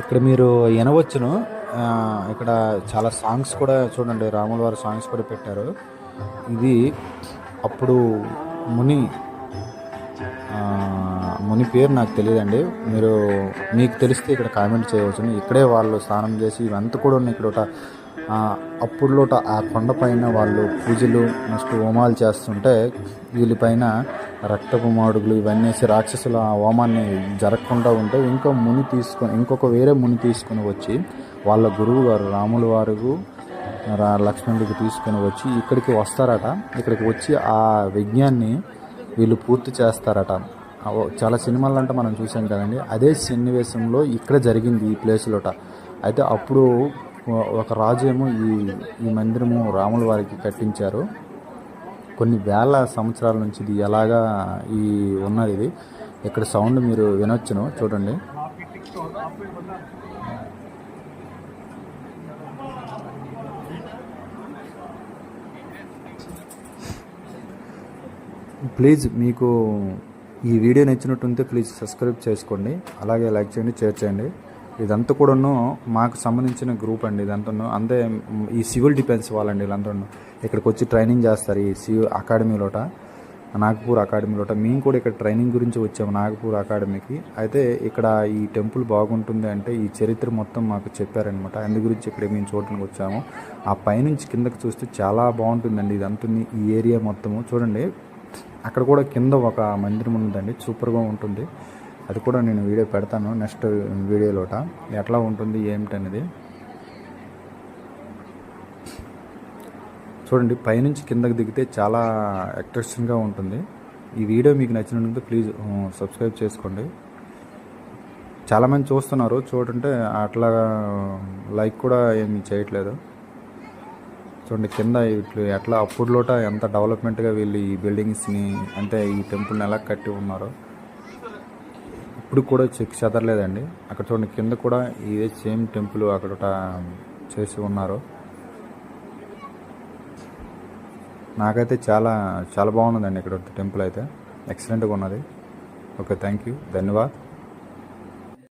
ఇక్కడ మీరు వినవచ్చును. ఇక్కడ చాలా సాంగ్స్ కూడా చూడండి. రాముల వారి సాంగ్స్ కూడా పెట్టారు. ఇది అప్పుడు ముని ముని పేరు నాకు తెలియదండి. మీరు మీకు తెలిస్తే ఇక్కడ కామెంట్ చేయవచ్చు ఇక్కడే వాళ్ళు స్నానం చేసి ఇవంతా కూడా ఉన్నాయి. ఇక్కడ ఒక, అప్పుడులోట ఆ కొండపైన వాళ్ళు పూజలు నెక్స్ట్ హోమాలు చేస్తుంటే వీళ్ళపైన రక్తపు మాడుగులు ఇవన్నీ వేసి రాక్షసుల ఆ హోమాన్ని జరగకుండా ఉంటే ఇంకో ముని తీసుకొని ఇంకొక వేరే ముని తీసుకొని వచ్చి వాళ్ళ గురువు గారు రాముల వారు రా- లక్ష్మణుడికి తీసుకొని వచ్చి ఇక్కడికి వస్తారట. ఇక్కడికి వచ్చి ఆ యజ్ఞాన్ని వీళ్ళు పూర్తి చేస్తారట. చాలా సినిమాలు అంటే మనం చూసాం కదండి. అదే సన్నివేశంలో ఇక్కడ జరిగింది ఈ ప్లేస్లోట. అయితే అప్పుడు ఒక రాజు ఏమో ఈ ఈ మందిరము రాముల వారికి కట్టించారు. కొన్ని వేల సంవత్సరాల నుంచి ఇది ఎలాగా ఈ ఉన్నది ఇది. ఇక్కడ సౌండ్ మీరు వినొచ్చును చూడండి. ప్లీజ్ మీకు ఈ వీడియో నచ్చినట్టుంటే ప్లీజ్ సబ్స్క్రైబ్ చేసుకోండి. అలాగే లైక్ చేయండి షేర్ చేయండి. ఇదంతా కూడాను మాకు సంబంధించిన గ్రూప్ అండి ఇదంతా అంతే ఈ సివిల్ డిఫెన్స్ వాళ్ళండి వీళ్ళంతా ఇక్కడికి వచ్చి ట్రైనింగ్ చేస్తారు ఈ సివిల్ అకాడమీలోట నాగపూర్ అకాడమీలోట మేము కూడా ఇక్కడ ట్రైనింగ్ గురించి వచ్చాము నాగపూర్ అకాడమీకి. అయితే ఇక్కడ ఈ టెంపుల్ బాగుంటుంది అంటే ఈ చరిత్ర మొత్తం మాకు చెప్పారనమాట అందు గురించి ఇక్కడ మేము చూడడానికి వచ్చాము. ఆ పైనుంచి కిందకి చూస్తే చాలా బాగుంటుందండి ఇదంతా ఈ ఏరియా మొత్తము. చూడండి అక్కడ కూడా కింద ఒక మందిరం ఉందండి సూపర్గా ఉంటుంది. అది కూడా నేను వీడియో పెడతాను నెక్స్ట్ వీడియోలోట. ఎట్లా ఉంటుంది ఏమిటనేది. చూడండి పైనుంచి కిందకి దిగితే చాలా అట్రాక్షన్గా ఉంటుంది. ఈ వీడియో మీకు నచ్చినట్టు ప్లీజ్ సబ్స్క్రైబ్ చేసుకోండి. చాలామంది చూస్తున్నారు చూడంటే అట్లా లైక్ కూడా ఏమి చేయట్లేదు. చూడండి కింద ఇట్లు ఎట్లా అప్పుడులోట ఎంత డెవలప్మెంట్గా వీళ్ళు ఈ బిల్డింగ్స్ని అంటే ఈ టెంపుల్ని ఎలా కట్టి ఉన్నారో. ఇప్పుడు కూడా చెక్ చెదరలేదండి. అక్కడ చూడండి కింద కూడా ఇదే సేమ్ టెంపుల్ అక్కడ చేసి ఉన్నారు. నాకైతే చాలా చాలా బాగున్నదండి ఇక్కడ టెంపుల్ అయితే. ఎక్సలెంట్గా ఉన్నది. Okay thank you ధన్యవాద్.